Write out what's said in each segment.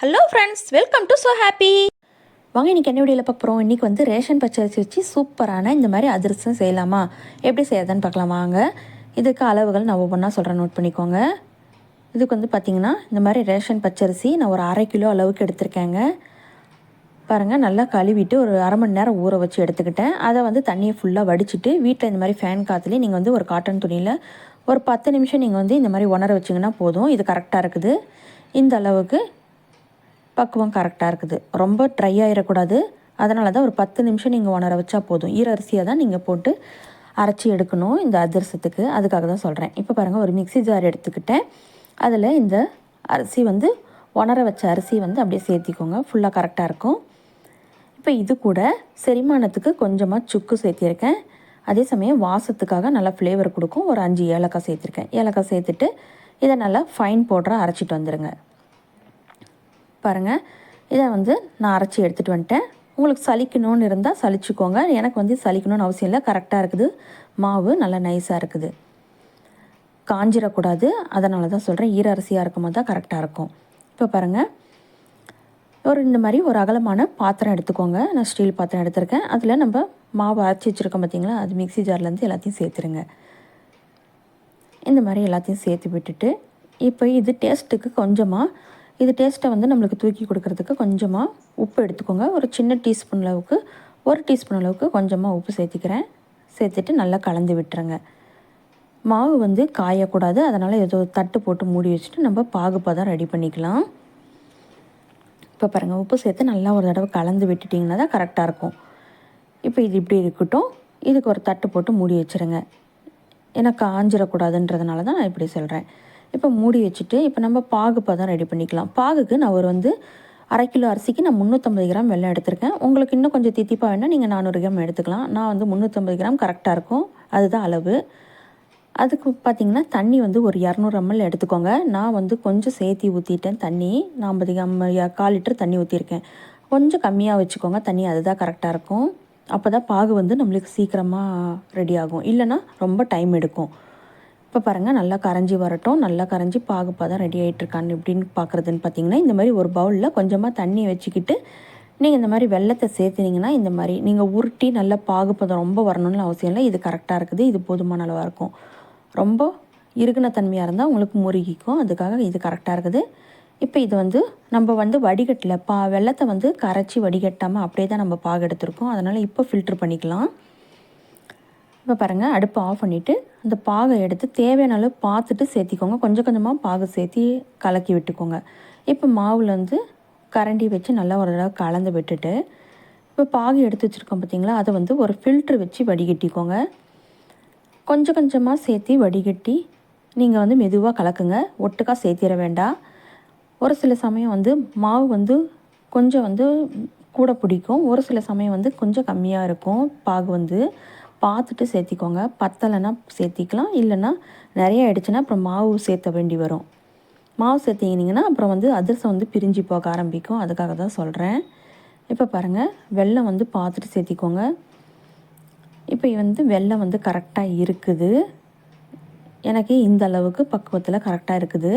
Hello friends welcome to so happy வாங்க இன்றைக்கி என்ன வீடியோவில் பார்க்க இன்றைக்கி வந்து ரேஷன் பச்சரிசி வச்சு சூப்பரான இந்த மாதிரி அதிரசம் செய்யலாமா? எப்படி செய்யறதுன்னு பார்க்கலாம் வாங்க. இதுக்கு அளவுகள் நான் ஒவ்வொன்றா சொல்கிறேன் நோட் பண்ணிக்கோங்க. இதுக்கு வந்து பார்த்திங்கன்னா இந்த மாதிரி ரேஷன் பச்சரிசி நான் ஒரு அரை கிலோ அளவுக்கு எடுத்திருக்கேங்க. பாருங்கள் நல்லா கழுவிட்டு ஒரு அரை மணி நேரம் ஊற வச்சு எடுத்துக்கிட்டேன். அதை வந்து தண்ணியை ஃபுல்லாக வடிச்சிட்டு வீட்டில் இந்த மாதிரி ஃபேன் காற்றுலேயே நீங்கள் வந்து ஒரு காட்டன் துணியில் ஒரு பத்து நிமிஷம் நீங்கள் வந்து இந்த மாதிரி உணர வச்சிங்கன்னா போதும். இது கரெக்டாக இருக்குது. இந்த அளவுக்கு பக்குவம் கரெக்டாக இருக்குது. ரொம்ப ட்ரை ஆகிடக்கூடாது அதனால தான் ஒரு பத்து நிமிஷம் நீங்கள் உணர வச்சா போதும். ஈர அரிசியை தான் நீங்கள் போட்டு அரைச்சி எடுக்கணும் இந்த அதிரசத்துக்கு. அதுக்காக தான் சொல்கிறேன் இப்போ பாருங்கள் ஒரு மிக்ஸி ஜார் எடுத்துக்கிட்டேன். அதில் இந்த அரிசி வந்து உணர வச்ச அரிசி வந்து அப்படியே சேர்த்திக்கோங்க. ஃபுல்லாக கரெக்டாக இருக்கும். இப்போ இது கூட செரிமானத்துக்கு கொஞ்சமாக சுக்கு சேர்த்திருக்கேன். அதே சமயம் வாசத்துக்காக நல்லா ஃப்ளேவர் கொடுக்கும். ஒரு அஞ்சு ஏலக்காய் சேர்த்துருக்கேன். ஏலக்காய் சேர்த்துட்டு இதை நல்லா ஃபைன் பவுடராக அரைச்சிட்டு வந்துடுங்க பாருங்கள் இதை வந்து நான் அரைச்சி எடுத்துகிட்டு வந்துட்டேன். உங்களுக்கு சலிக்கணும்னு இருந்தால் சலிச்சுக்கோங்க எனக்கு வந்து சலிக்கணும்னு அவசியம் இல்லை. கரெக்டாக இருக்குது. மாவு நல்லா நைஸாக இருக்குது. காஞ்சிடக்கூடாது அதனால தான் சொல்கிறேன் ஈர அரிசியாக இருக்கும் போது தான் கரெக்டாக இருக்கும். இப்போ பாருங்கள் ஒரு இந்த மாதிரி ஒரு அகலமான பாத்திரம் எடுத்துக்கோங்க. நான் ஸ்டீல் பாத்திரம் எடுத்திருக்கேன். அதில் நம்ம மாவு அரைச்சி வச்சுருக்கோம் பார்த்தீங்களா அது மிக்ஸி ஜார்லேருந்து எல்லாத்தையும் சேர்த்துருங்க. இந்த மாதிரி எல்லாத்தையும் சேர்த்து விட்டுட்டு இப்போ இது டேஸ்ட்டுக்கு கொஞ்சமாக இது டேஸ்ட்டை வந்து நம்மளுக்கு தூக்கி கொடுக்கறதுக்கு கொஞ்சமாக உப்பு எடுத்துக்கோங்க. ஒரு சின்ன டீஸ்பூன் அளவுக்கு ஒரு டீஸ்பூன் அளவுக்கு கொஞ்சமாக உப்பு சேர்த்திக்கிறேன். சேர்த்துட்டு நல்லா கலந்து விட்டுருங்க. மாவு வந்து காயக்கூடாது. அதனால் ஏதோ தட்டு போட்டு மூடி வச்சுட்டு நம்ம பாகுப்பதம் ரெடி பண்ணிக்கலாம். இப்போ பாருங்கள் உப்பு சேர்த்து நல்லா ஒரு தடவை கலந்து விட்டுட்டிங்கன்னா தான் கரெக்டாக இருக்கும். இப்போ இது இப்படி இருக்கட்டும். இதுக்கு ஒரு தட்டு போட்டு மூடி வச்சுருங்க. ஏன்னா காஞ்சிடக்கூடாதுன்றதுனால தான் நான் இப்படி சொல்கிறேன் இப்போ மூடி வச்சுட்டு இப்போ நம்ம பாகு பதம் ரெடி பண்ணிக்கலாம். பாகுக்கு நான் ஒரு வந்து அரை கிலோ அரிசிக்கு நான் முந்நூற்றம்பது கிராம் வெள்ளம் எடுத்திருக்கேன். உங்களுக்கு இன்னும் கொஞ்சம் தித்திப்பாக வேணால் நீங்கள் நானூறு கிராம் எடுத்துக்கலாம். நான் வந்து முந்நூற்றம்பது கிராம் கரெக்டாக இருக்கும். அதுதான் அளவு. அதுக்கு பார்த்திங்கன்னா தண்ணி வந்து ஒரு இரநூறு எம்எல் எடுத்துக்கோங்க. நான் வந்து கொஞ்சம் சேர்த்தி ஊற்றிட்டேன் தண்ணி. நான் ஐம்பது கிராம் கால் லிட்டர் தண்ணி ஊற்றிருக்கேன் கொஞ்சம் கம்மியாக வச்சுக்கோங்க. தண்ணி அதுதான் கரெக்டாக இருக்கும். அப்போ தான் பாகு வந்து நம்மளுக்கு சீக்கிரமாக ரெடி ஆகும். இல்லைன்னா ரொம்ப டைம் எடுக்கும். இப்போ பாருங்கள் நல்லா கரைஞ்சி வரட்டும். நல்லா கரைஞ்சி பாகுப்பாக தான் ரெடி ஆகிட்டுருக்கான்னு எப்படின்னு பார்க்குறதுன்னு பார்த்தீங்கன்னா இந்த மாதிரி ஒரு பவுலில் கொஞ்சமாக தண்ணி வச்சுக்கிட்டு நீங்கள் இந்த மாதிரி வெள்ளத்தை சேர்த்துனீங்கன்னா இந்த மாதிரி நீங்கள் உருட்டி நல்லா பாகுப்பதம் ரொம்ப வரணும்னு அவசியம் இல்லை. இது கரெக்டாக இருக்குது. இது போதுமான அளவாக இருக்கும். ரொம்ப இருக்கின தன்மையாக இருந்தால் உங்களுக்கு முருகிக்கும். அதுக்காக இது கரெக்டாக இருக்குது. இப்போ இது வந்து நம்ம வந்து வடிகட்டில் பா வெள்ளத்தை வந்து கரைச்சி வடிகட்டாமல் அப்படியே தான் நம்ம பாகு எடுத்திருக்கோம். அதனால் இப்போ ஃபில்ட்ரு பண்ணிக்கலாம். இப்போ பாருங்கள் அடுப்பை ஆஃப் பண்ணிவிட்டு அந்த பாகை எடுத்து தேவையான அளவு பார்த்துட்டு சேர்த்திக்கோங்க. கொஞ்சம் கொஞ்சமாக பாகு சேர்த்தி கலக்கி விட்டுக்கோங்க. இப்போ மாவில் வந்து கரண்டி வச்சு நல்லா ஒரு தடவை கலந்து விட்டுட்டு இப்போ பாகு எடுத்து வச்சுருக்கோம் பார்த்தீங்களா அதை வந்து ஒரு ஃபில்ட்ரு வச்சு வடிகட்டிக்கோங்க. கொஞ்சம் கொஞ்சமாக சேர்த்தி வடிகட்டி நீங்கள் வந்து மெதுவாக கலக்குங்க. ஒட்டுக்காக சேர்த்திட வேண்டாம். ஒரு சில சமயம் வந்து மாவு வந்து கொஞ்சம் வந்து கூட பிடிக்கும். ஒரு சில சமயம் வந்து கொஞ்சம் கம்மியாக இருக்கும் பாகு வந்து. பார்த்துட்டு சேர்த்திக்கோங்க. பத்தலைன்னா சேர்த்திக்கலாம். இல்லைன்னா நிறைய ஆயிடுச்சுன்னா அப்புறம் மாவு சேர்த்த வேண்டி வரும். மாவு சேர்த்திங்கன்னா அப்புறம் வந்து அதிரசம் வந்து பிரிஞ்சு போக ஆரம்பிக்கும். அதுக்காக தான் சொல்கிறேன் இப்போ பாருங்கள் வெள்ளம் வந்து பார்த்துட்டு சேர்த்திக்கோங்க. இப்போ வந்து வெள்ளம் வந்து கரெக்டாக இருக்குது. எனக்கு இந்த அளவுக்கு பக்குவத்தில் கரெக்டாக இருக்குது.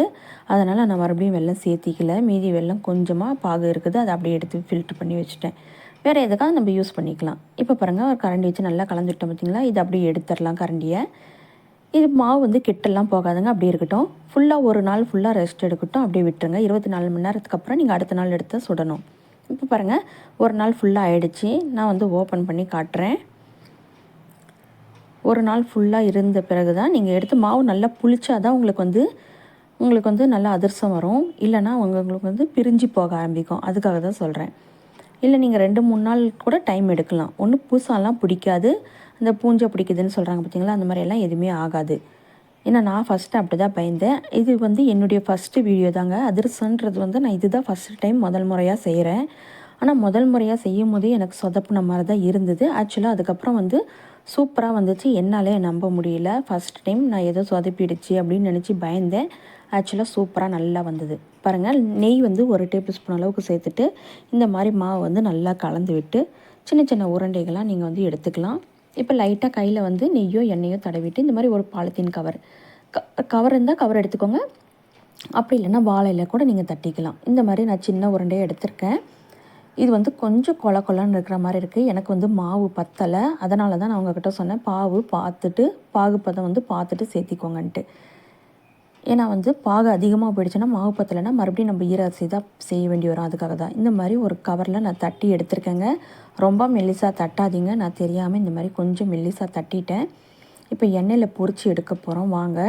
அதனால் நான் மறுபடியும் வெள்ளம் சேர்த்திக்கல. மீதி வெள்ளம் கொஞ்சமாக பாகு இருக்குது. அதை அப்படியே எடுத்து ஃபில்ட்ரு பண்ணி வச்சுட்டேன். வேறு எதுக்காக நம்ம யூஸ் பண்ணிக்கலாம். இப்போ பாருங்கள் ஒரு கரண்டி வச்சு நல்லா கலந்துட்டோம் பார்த்திங்களா இது அப்படியே எடுத்துடலாம் கரண்டியை இது மாவு வந்து கெட்டெல்லாம் போகாதுங்க அப்படியே இருக்கட்டும். ஃபுல்லாக ஒரு நாள் ஃபுல்லாக ரெஸ்ட் எடுக்கட்டும் அப்படியே விட்டுருங்க. இருபத்தி நாலு மணி நேரத்துக்கு அப்புறம் நீங்கள் அடுத்த நாள் எடுத்து சுடணும். இப்போ பாருங்கள் ஒரு நாள் ஃபுல்லாக ஆயிடுச்சு. நான் வந்து ஓப்பன் பண்ணி காட்டுறேன். ஒரு நாள் ஃபுல்லாக இருந்த பிறகு தான் நீங்கள் எடுத்து மாவு நல்லா புளிச்சா தான் உங்களுக்கு வந்து உங்களுக்கு வந்து நல்லா அதிர்சம் வரும். இல்லைனா உங்களுக்கு வந்து பிரிஞ்சு போக ஆரம்பிக்கும். அதுக்காக தான் சொல்கிறேன் இல்லை நீங்கள் ரெண்டு மூணு நாள் கூட டைம் எடுக்கலாம். ஒன்றும் பூசாலாம் பிடிக்காது. அந்த பூஞ்சை பிடிக்குதுன்னு சொல்கிறாங்க பார்த்தீங்களா அந்த மாதிரியெல்லாம் எதுவுமே ஆகாது. ஏன்னா நான் ஃபஸ்ட்டு அப்படி தான் பயந்தேன். இது வந்து என்னுடைய ஃபஸ்ட்டு வீடியோ தாங்க. அதிர்சன்றது வந்து நான் இது தான் ஃபஸ்ட்டு டைம் முதல் முறையாக செய்கிறேன் ஆனால் முதல் முறையாக செய்யும் போதே எனக்கு சொதப்புன மாதிரி தான் இருந்தது ஆக்சுவலாக அதுக்கப்புறம் வந்து சூப்பராக வந்துச்சு. என்னாலே நம்ப முடியல. ஃபஸ்ட் டைம் நான் ஏதோ சொதப்பிடுச்சு அப்படின்னு நினச்சி பயந்தேன். ஆக்சுவலாக சூப்பராக நல்லா வந்தது. பாருங்கள் நெய் வந்து ஒரு டேபிள் ஸ்பூன் அளவுக்கு சேர்த்துட்டு இந்த மாதிரி மாவு வந்து நல்லா கலந்து விட்டு சின்ன சின்ன உருண்டைகளாக நீங்கள் வந்து எடுத்துக்கலாம். இப்போ லைட்டாக கையில் வந்து நெய்யோ எண்ணெயோ தடவிட்டு இந்த மாதிரி ஒரு பாலித்தீன் கவர் க கவர் இருந்தால் கவர் எடுத்துக்கோங்க. அப்படி இல்லைன்னா வாழையில் கூட நீங்கள் தட்டிக்கலாம். இந்த மாதிரி நான் சின்ன உருண்டையை எடுத்திருக்கேன். இது வந்து கொஞ்சம் கொல கொலன்னு இருக்கிற மாதிரி இருக்குது எனக்கு வந்து மாவு பத்தலை. அதனால தான் நான் உங்ககிட்ட சொன்னேன். பாவு பார்த்துட்டு பாகுப்பதம் வந்து பார்த்துட்டு சேர்த்திக்கோங்கன்ட்டு. ஏன்னா வந்து பாகு அதிகமாக போயிடுச்சுன்னா மாவு பத்தலைன்னா மறுபடியும் நம்ம ஈர தான் செய்ய வேண்டி வரும். அதுக்காக தான் இந்த மாதிரி ஒரு கவரில் நான் தட்டி எடுத்திருக்கேங்க. ரொம்ப மெல்லிசாக தட்டாதீங்க. நான் தெரியாமல் இந்த மாதிரி கொஞ்சம் மெல்லிசாக தட்டிட்டேன். இப்போ எண்ணெயில் பொரித்து எடுக்க போகிறோம் வாங்க.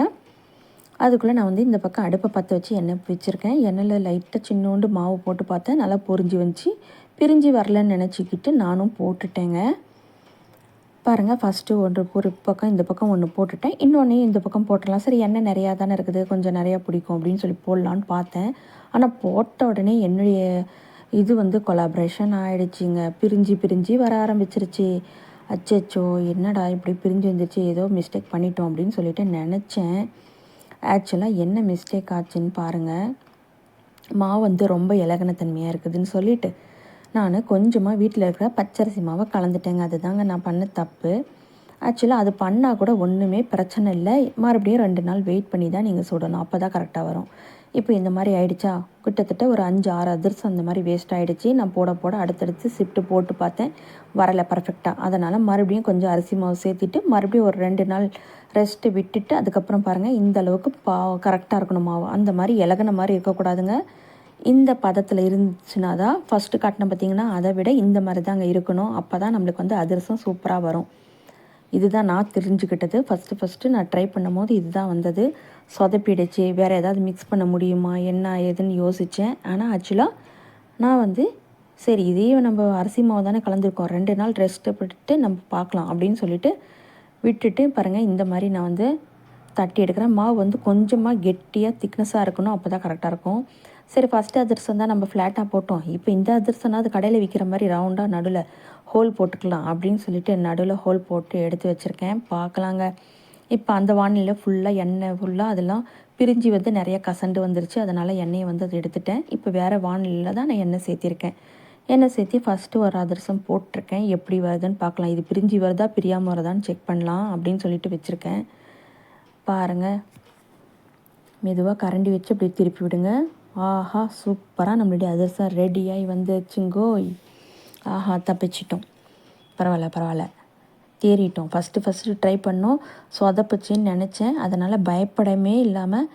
அதுக்குள்ளே நான் வந்து இந்த பக்கம் அடுப்பை பற்ற வச்சு எண்ணெய் வச்சுருக்கேன். எண்ணெயில் லைட்டாக சின்னோண்டு மாவு போட்டு பார்த்தேன். நல்லா பொரிஞ்சு வந்துச்சு. பிரிஞ்சு வரலன்னு நினச்சிக்கிட்டு நானும் போட்டுட்டேங்க. பாருங்கள் ஃபஸ்ட்டு ஒன்று ஒரு பக்கம் இந்த பக்கம் ஒன்று போட்டுட்டேன். இன்னொன்று இந்த பக்கம் போட்டுடலாம். சரி எண்ணெய் நிறையா தானே இருக்குது கொஞ்சம் நிறையா பிடிக்கும் அப்படின்னு சொல்லி போடலான்னு பார்த்தேன். ஆனால் போட்ட உடனே என்னுடைய இது வந்து கொலாப்ரேஷன் ஆகிடுச்சிங்க பிரிஞ்சு பிரிஞ்சு வர ஆரம்பிச்சிருச்சு. அச்சச்சோ என்னடா இப்படி பிரிஞ்சு வந்துருச்சு ஏதோ மிஸ்டேக் பண்ணிட்டோம் அப்படின்னு சொல்லிட்டு நினச்சேன். ஆக்சுவலாக என்ன மிஸ்டேக் ஆச்சுன்னு பாருங்கள் மாவு வந்து ரொம்ப இலகன தன்மையாக இருக்குதுன்னு சொல்லிட்டு நான் கொஞ்சமாக வீட்டில் இருக்கிற பச்சரிசி மாவை கலந்துட்டேங்க. அதுதாங்க நான் பண்ண தப்பு. ஆக்சுவலாக அது பண்ணால் கூட ஒன்றுமே பிரச்சனை இல்லை. மறுபடியும் ரெண்டு நாள் வெயிட் பண்ணி தான் நீங்கள் சுடணும். அப்போ தான் கரெக்டாக வரும். இப்போ இந்த மாதிரி ஆயிடுச்சா? கிட்டத்தட்ட ஒரு அஞ்சு ஆறு அதிர்சம் அந்த மாதிரி வேஸ்ட் ஆகிடுச்சு நான் போட போட அடுத்தடுத்து ஷிஃப்ட்டு போட்டு பார்த்தேன். வரலை பர்ஃபெக்டாக அதனால் மறுபடியும் கொஞ்சம் அரிசி மாவு சேர்த்திட்டு மறுபடியும் ஒரு ரெண்டு நாள் ரெஸ்ட்டு விட்டுட்டு அதுக்கப்புறம் பாருங்கள் இந்த அளவுக்கு பா கரெக்டாக இருக்கணும் மாவு. அந்த மாதிரி இலகுன மாதிரி இருக்கக்கூடாதுங்க. இந்த பதத்தில் இருந்துச்சுன்னா தான் ஃபஸ்ட்டு காட்டின பார்த்திங்கன்னா அதை விட இந்த மாதிரி தாங்க இருக்கணும். அப்போ தான் நம்மளுக்கு வந்து அதிரசம் சூப்பராக வரும். இதுதான் நான் தெரிஞ்சுக்கிட்டது. ஃபஸ்ட்டு ஃபஸ்ட்டு நான் ட்ரை பண்ணும்போது இதுதான் வந்தது. சொதப்பிடுச்சு. வேறு ஏதாவது மிக்ஸ் பண்ண முடியுமா? என்ன ஏதுன்னு யோசித்தேன் ஆனால் ஆக்சுவலாக நான் வந்து சரி இதையும் நம்ம அரிசி மாவு தானே கலந்துருக்கோம். ரெண்டு நாள் ரெஸ்ட்டு விட்டுட்டு நம்ம பார்க்கலாம் அப்படின்னு சொல்லிட்டு விட்டுட்டு பாருங்கள் இந்த மாதிரி நான் வந்து தட்டி எடுக்கிறேன். மாவு வந்து கொஞ்சமாக கெட்டியாக திக்னஸாக இருக்கணும். அப்போ தான் கரெக்டாக இருக்கும். சரி ஃபஸ்ட்டு அதிரசம் தான் நம்ம ஃப்ளாட்டாக போட்டோம். இப்போ இந்த அதிரசம்னா அது கடையில் விற்கிற மாதிரி ரவுண்டாக நடுவில் ஹோல் போட்டுக்கலாம் அப்படின்னு சொல்லிட்டு நடுவில் ஹோல் போட்டு எடுத்து வச்சுருக்கேன். பார்க்கலாங்க. இப்போ அந்த வானிலையில் ஃபுல்லாக எண்ணெய் ஃபுல்லாக அதெல்லாம் பிரிஞ்சு வந்து நிறைய கசண்டு வந்துருச்சு. அதனால் எண்ணெயை வந்து அதை எடுத்துட்டேன். இப்போ வேறு வானிலையில் தான் நான் எண்ணெய் சேர்த்திருக்கேன். எண்ணெய் சேர்த்தி ஃபஸ்ட்டு ஒரு அதிரசம் போட்டிருக்கேன். எப்படி வருதுன்னு பார்க்கலாம். இது பிரிஞ்சு வருதா பிரியாமல் வருதான்னு செக் பண்ணலாம் அப்படின்னு சொல்லிட்டு வச்சுருக்கேன். பாருங்கள் மெதுவாக கரண்டி வச்சு அப்படி திருப்பி விடுங்க. ஆஹா சூப்பராக நம்மளுடைய அதிரசம் ரெடியாகி வந்துச்சுங்கோ. ஆஹா தப்பிச்சிட்டோம். பரவாயில்ல பரவாயில்ல. தேறிட்டோம். ஃபஸ்ட்டு ஃபஸ்ட்டு ட்ரை பண்ணோம். சொதப்புச்சின்னு நினச்சேன். அதனால் பயப்படமே இல்லாமல்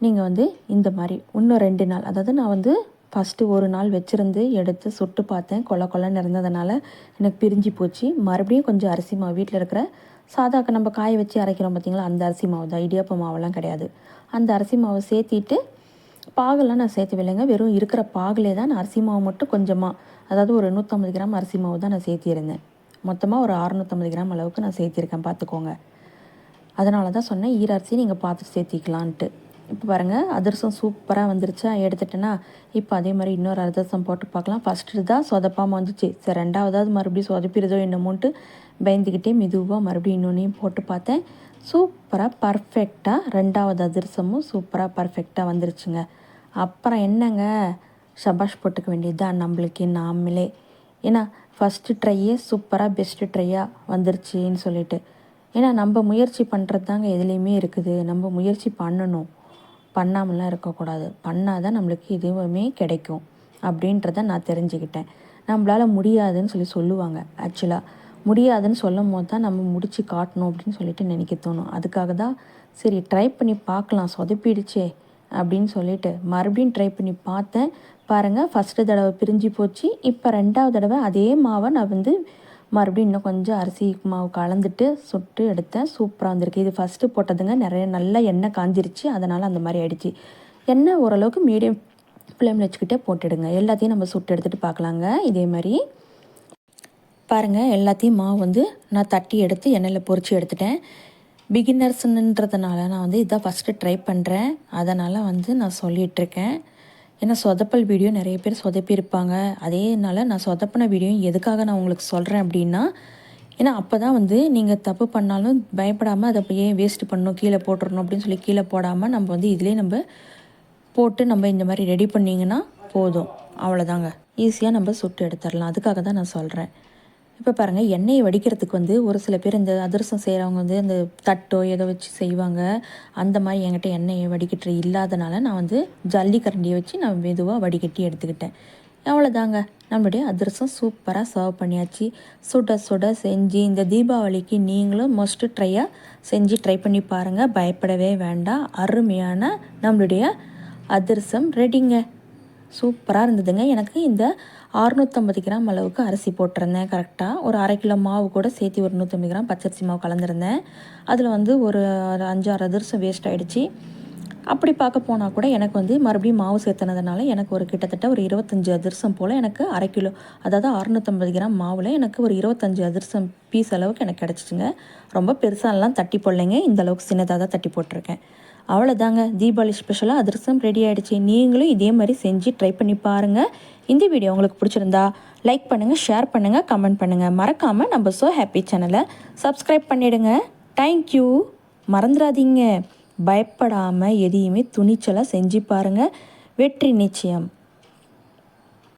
நீங்கள் வந்து இந்த மாதிரி இன்னும் ரெண்டு நாள் அதாவது நான் வந்து ஃபஸ்ட்டு ஒரு நாள் வச்சுருந்து எடுத்து சுட்டு பார்த்தேன். கொல கொலன்னு இருந்ததுனால எனக்கு பிரிஞ்சு போச்சு. மறுபடியும் கொஞ்சம் அரிசி மாவு வீட்டில் இருக்கிற சாதாக்க நம்ம காய வச்சு அரைக்கிறோம் பார்த்திங்களா அந்த அரிசி மாவு தான். இடியாப்ப மாவெல்லாம் கிடையாது. அந்த அரிசி மாவை சேர்த்திட்டு பாகெல்லாம் நான் சேர்த்துவில்லைங்க வெறும் இருக்கிற பாகிலே தான் நான் அரிசி மாவு மட்டும் கொஞ்சமாக அதாவது ஒரு நூற்றம்பது கிராம் அரிசி மாவு தான் நான் சேர்த்திருந்தேன். மொத்தமாக ஒரு அறநூற்றம்பது கிராம் அளவுக்கு நான் சேர்த்திருக்கேன் பார்த்துக்கோங்க. அதனால தான் சொன்னேன் ஈர அரிசி நீங்கள் பார்த்து சேர்த்திக்கலான்ட்டு. இப்போ பாருங்கள் அதிரசம் சூப்பராக வந்துருச்சா? எடுத்துட்டேன்னா இப்போ அதே மாதிரி இன்னொரு அதிரசம் போட்டு பார்க்கலாம். ஃபஸ்ட்டு தான் சொதப்பாமல் வந்துச்சு. சரி ரெண்டாவதாவது மறுபடியும் சொதப்பிடுதோ என்னமோன்ட்டு பயந்துக்கிட்டே மெதுவாக மறுபடியும் இன்னொன்றையும் போட்டு பார்த்தேன். சூப்பராக பர்ஃபெக்டாக ரெண்டாவது அதிரசமும் சூப்பராக பர்ஃபெக்டாக வந்துருச்சுங்க. அப்புறம் என்னங்க? ஷபாஷ் போட்டுக்க வேண்டியதுதான் நம்மளுக்கு நாமளே. ஏன்னா ஃபஸ்ட்டு ட்ரையே சூப்பராக பெஸ்ட்டு ட்ரையாக வந்துருச்சுன்னு சொல்லிட்டு. ஏன்னா நம்ம முயற்சி பண்ணுறது தாங்க எதுலேயுமே இருக்குது. நம்ம முயற்சி பண்ணணும். பண்ணாமலாம் இருக்கக்கூடாது. பண்ணால் தான் நம்மளுக்கு இதுவுமே கிடைக்கும். அப்படின்றத நான் தெரிஞ்சுக்கிட்டேன். நம்மளால் முடியாதுன்னு சொல்லி சொல்லுவாங்க ஆக்சுவலாக முடியாதுன்னு சொல்லும் போது தான் நம்ம முடித்து காட்டணும் அப்படின்னு சொல்லிட்டு நினைக்க தோணும். அதுக்காக தான் சரி ட்ரை பண்ணி பார்க்கலாம் சொதப்பிடுச்சே அப்படின்னு சொல்லிட்டு. மறுபடியும் ட்ரை பண்ணி பார்த்தேன். பாருங்கள் ஃபஸ்ட்டு தடவை பிரிஞ்சு போச்சு. இப்போ ரெண்டாவது தடவை அதே மாவை நான் வந்து மறுபடியும் இன்னும் கொஞ்சம் அரிசி மாவு கலந்துட்டு சுட்டு எடுத்தேன். சூப்பராக வந்திருக்கு. இது ஃபஸ்ட்டு போட்டதுங்க. நிறைய நல்ல எண்ணெய் காஞ்சிருச்சு. அதனால் அந்த மாதிரி ஆயிடுச்சு. எண்ணெய் ஓரளவுக்கு மீடியம் ஃப்ளேமில் வச்சுக்கிட்டே போட்டுடுங்க. எல்லாத்தையும் நம்ம சுட்டு எடுத்துகிட்டு பார்க்கலாங்க. இதே மாதிரி. பாருங்கள் எல்லாத்தையும் மாவு வந்து நான் தட்டி எடுத்து எண்ணெயில் பொறிச்சு எடுத்துட்டேன். பிகினர்ஸ்ன்றதுனால நான் வந்து இதான் ஃபஸ்ட்டு ட்ரை பண்ணுறேன் அதனால் வந்து நான் சொல்லிகிட்ருக்கேன் ஏன்னா சொதப்பல் வீடியோ நிறைய பேர் சொதப்பியிருப்பாங்க. அதேனால நான் சொதப்பின வீடியோ எதுக்காக நான் உங்களுக்கு சொல்கிறேன் அப்படின்னா ஏன்னா அப்போ தான் வந்து நீங்கள் தப்பு பண்ணாலும் பயப்படாமல் அதை ஏன் வேஸ்ட்டு பண்ணணும் கீழே போட்டுடணும் அப்படின்னு சொல்லி கீழே போடாமல் நம்ம வந்து இதிலே நம்ம போட்டு நம்ம இந்த மாதிரி ரெடி பண்ணிங்கன்னா போதும். அவ்வளோதாங்க ஈஸியாக நம்ம சுட்டு எடுத்துடலாம். அதுக்காக தான் நான் சொல்கிறேன் இப்போ பாருங்கள் எண்ணெயை வடிக்கிறதுக்கு வந்து ஒரு சில பேர் இந்த அதிரசம் செய்கிறவங்க வந்து இந்த தட்டோ ஏதோ வச்சு செய்வாங்க. அந்த மாதிரி என்கிட்ட எண்ணெயை வடிக்கட்டு இல்லாதனால நான் வந்து ஜல்லிக்கரண்டியை வச்சு நான் மெதுவாக வடிகட்டி எடுத்துக்கிட்டேன். அவ்வளோதாங்க நம்மளுடைய அதிரசம் சூப்பராக சர்வ் பண்ணியாச்சு. சுட சுட செஞ்சு இந்த தீபாவளிக்கு நீங்களும் மோஸ்ட்டு ட்ரையாக செஞ்சு ட்ரை பண்ணி பாருங்கள் பயப்படவே வேண்டாம். அருமையான நம்மளுடைய அதிரசம் ரெடிங்க சூப்பராக இருந்ததுங்க. எனக்கு இந்த அறுநூற்றம்பது கிராம் அளவுக்கு அரிசி போட்டிருந்தேன் கரெக்டாக ஒரு அரை கிலோ மாவு கூட சேர்த்து ஒரு நூற்றம்பது கிராம் பச்சரிசி மாவு கலந்துருந்தேன். அதில் வந்து ஒரு அஞ்சாறு அதிரசம் வேஸ்ட் ஆகிடுச்சு அப்படி பார்க்க போனால் கூட எனக்கு வந்து மறுபடியும் மாவு சேர்த்துனதுனால எனக்கு ஒரு கிட்டத்தட்ட ஒரு இருபத்தஞ்சி அதிரசம் போல் எனக்கு அரை கிலோ அதாவது அறுநூற்றம்பது கிராம் மாவில் எனக்கு ஒரு இருபத்தஞ்சி அதிரசம் பீஸ் அளவுக்கு எனக்கு கிடச்சிச்சுங்க. ரொம்ப பெருசாலாம் தட்டி போடலைங்க. இந்த அளவுக்கு சின்னதாக தான் தட்டி போட்டிருக்கேன். அவ்வளோதாங்க தீபாவளி ஸ்பெஷலாக அதிரசம் ரெடி ஆகிடுச்சு நீங்களும் இதே மாதிரி செஞ்சு ட்ரை பண்ணி பாருங்கள் இந்த வீடியோ உங்களுக்கு பிடிச்சிருந்தா லைக் பண்ணுங்கள் ஷேர் பண்ணுங்கள் கமெண்ட் பண்ணுங்கள் மறக்காமல் நம்ம ஸோ ஹாப்பி சேனலை சப்ஸ்கிரைப் பண்ணிவிடுங்க தேங்க்யூ மறந்துடாதீங்க. பயப்படாமல் எதையுமே துணிச்சலாக செஞ்சு பாருங்கள் வெற்றி நிச்சயம்.